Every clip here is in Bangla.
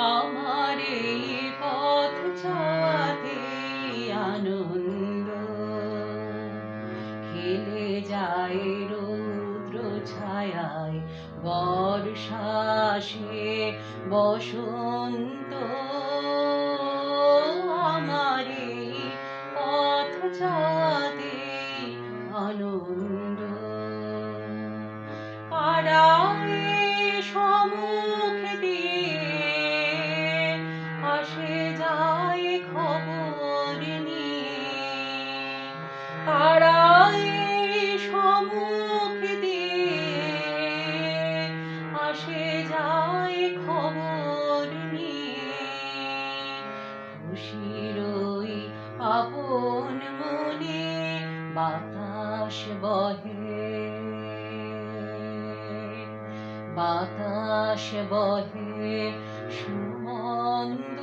আমার এই পথ চলাতে আনন্দ। খেলে যায় রৌদ্র ছায়ায় বর্ষাসে বসন্ত বাতাস বহে বাতাস বহে সুমন্দ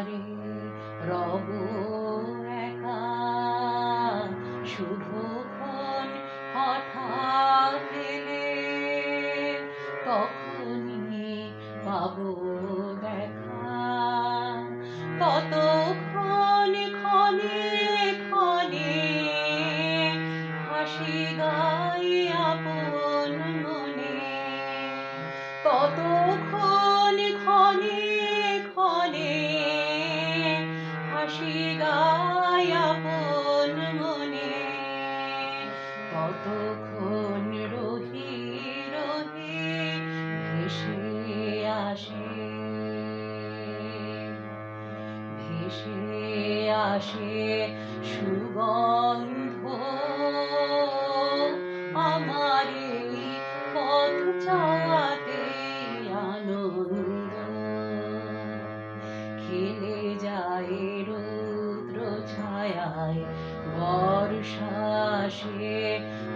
দুয়ারে রব শুভক্ষণ হঠাৎ এলে তখনই পাবো দেখা। ততক্ষণ ততক্ষণ রহি রহি ভেসে আসে? ভেসে আসে সুগন্ধ। আমার পথ চলাতে আনন্দ। খেলে যায় রৌদ্র ছায়ায় বর্ষাসে